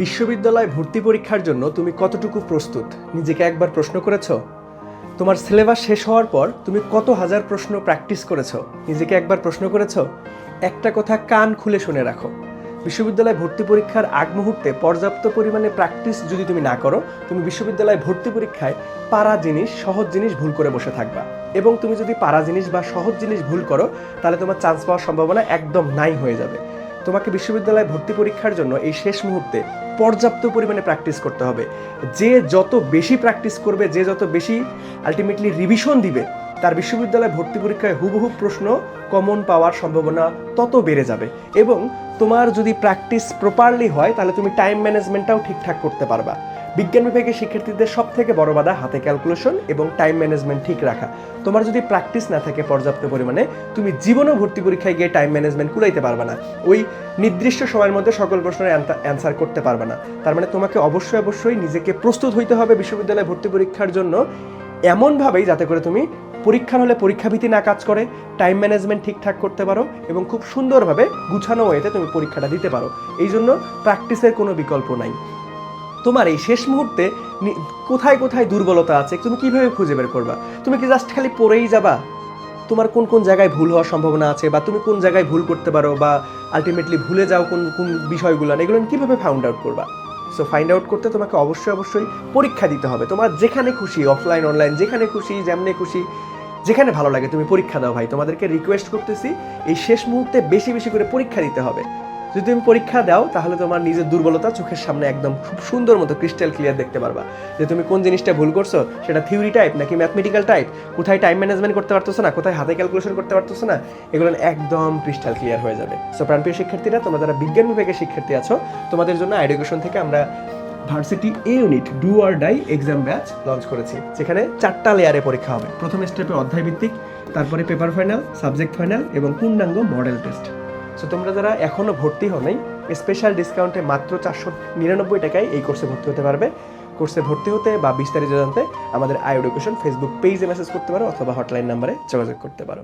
বিশ্ববিদ্যালয় ভর্তি পরীক্ষার জন্য তুমি কতটুকু প্রস্তুত? নিজেকে একবার প্রশ্ন করেছ? তোমার সিলেবাস শেষ হওয়ার পর তুমি কত হাজার প্রশ্ন প্র্যাকটিস করেছ? নিজেকে একবার প্রশ্ন করেছ? একটা কথা কান খুলে শুনে রাখো। বিশ্ববিদ্যালয় ভর্তি পরীক্ষার আগ মুহূর্তে পর্যাপ্ত পরিমাণে প্র্যাকটিস যদি তুমি না করো, তুমি বিশ্ববিদ্যালয় ভর্তি পরীক্ষায় পারা জিনিস, সহজ জিনিস ভুল করে বসে থাকবা। এবং তুমি যদি পারা জিনিস বা সহজ জিনিস ভুল করো, তাহলে তোমার চান্স পাওয়ার সম্ভাবনা একদম নাই হয়ে যাবে। তোমাকে বিশ্ববিদ্যালয়ে ভর্তি পরীক্ষার জন্য এই শেষ মুহূর্তে পর্যাপ্ত পরিমাণে প্র্যাকটিস করতে হবে। যে যত বেশি প্র্যাকটিস করবে, যে যত বেশি আলটিমেটলি রিভিশন দিবে, তার বিশ্ববিদ্যালয়ে ভর্তি পরীক্ষায় হুবহু প্রশ্ন কমন পাওয়ার সম্ভাবনা তত বেড়ে যাবে। এবং তোমার যদি প্র্যাকটিস প্রপারলি হয়, তাহলে তুমি টাইম ম্যানেজমেন্টটাও ঠিকঠাক করতে পারবা। বিজ্ঞান বিভাগের শিক্ষার্থীদের সব থেকে বড় বাধা হাতে ক্যালকুলেশন এবং টাইম ম্যানেজমেন্ট ঠিক রাখা। তোমার যদি প্র্যাকটিস না থাকে পর্যাপ্ত পরিমাণে, তুমি জীবনেও ভর্তি পরীক্ষায় গিয়ে টাইম ম্যানেজমেন্ট কুলাইতে পারবে না। ওই নির্দিষ্ট সময়ের মধ্যে সকল প্রশ্নের অ্যান্সার করতে পারবে না। তার মানে তোমাকে অবশ্যই অবশ্যই নিজেকে প্রস্তুত হইতে হবে বিশ্ববিদ্যালয়ে ভর্তি পরীক্ষার জন্য। এমনভাবেই যাতে করে তুমি পরীক্ষার হলে পরীক্ষাভীতি না কাজ করে টাইম ম্যানেজমেন্ট ঠিকঠাক করতে পারো এবং খুব সুন্দরভাবে গুছানো ওয়েতে তুমি পরীক্ষাটা দিতে পারো। এই জন্য প্র্যাকটিসের কোনো বিকল্প নাই। তোমার এই শেষ মুহূর্তে কোথায় কোথায় দুর্বলতা আছে, তুমি কীভাবে খুঁজে বের করবা? তুমি কি জাস্ট খালি পড়েই যাবা? তোমার কোন কোন জায়গায় ভুল হওয়ার সম্ভাবনা আছে বা তুমি কোন জায়গায় ভুল করতে পারো বা আলটিমেটলি ভুলে যাও কোন কোন বিষয়গুলো, এগুলো কীভাবে ফাউন্ড আউট করবা? সো ফাইন্ড আউট করতে তোমাকে অবশ্যই অবশ্যই পরীক্ষা দিতে হবে। তোমার যেখানে খুশি অফলাইন অনলাইন যেখানে খুশি, যেমনে খুশি, যেখানে ভালো লাগে, তুমি পরীক্ষা দাও ভাই। তোমাদেরকে রিকোয়েস্ট করতেছি, এই শেষ মুহূর্তে বেশি বেশি করে পরীক্ষা দিতে হবে। যদি তুমি পরীক্ষা দাও, তাহলে তোমার নিজের দুর্বলতা চোখের সামনে একদম খুব সুন্দর মতো ক্রিস্টাল ক্লিয়ার দেখতে পারবা। যে তুমি কোন জিনিসটা ভুল করছ, সেটা থিওরি টাইপ নাকি ম্যাথমেটিক্যাল টাইপ কোথায় টাইম ম্যানেজমেন্ট করতে পারতেছো না, কোথায় হাতে ক্যালকুলেশন করতে পারতেছো না, এগুলো একদম ক্রিস্টাল ক্লিয়ার হয়ে যাবে। সো প্রাণপ্রিয় শিক্ষার্থীরা, তোমরা যারা বিজ্ঞান বিভাগের শিক্ষার্থী আছো, তোমাদের জন্য এডুকেশন থেকে আমরা varsity A unit do or die exam batch launch করেছি। যেখানে চারটা লেয়ারে পরীক্ষা হবে। প্রথম স্টেপে অধ্যায় ভিত্তিক তারপরে পেপার ফাইনাল সাবজেক্ট ফাইনাল এবং পূর্ণাঙ্গ মডেল টেস্ট সো তোমরা যারা এখনও ভর্তি হও নাই স্পেশাল ডিসকাউন্টে মাত্র চারশো নিরানব্বই টাকায় এই কোর্সে ভর্তি হতে পারবে। কোর্সে ভর্তি হতে বা বিস্তারিত জানতে আমাদের আই এডুকেশন ফেসবুক পেজে মেসেজ করতে পারো অথবা হটলাইন নাম্বারে যোগাযোগ করতে পারো।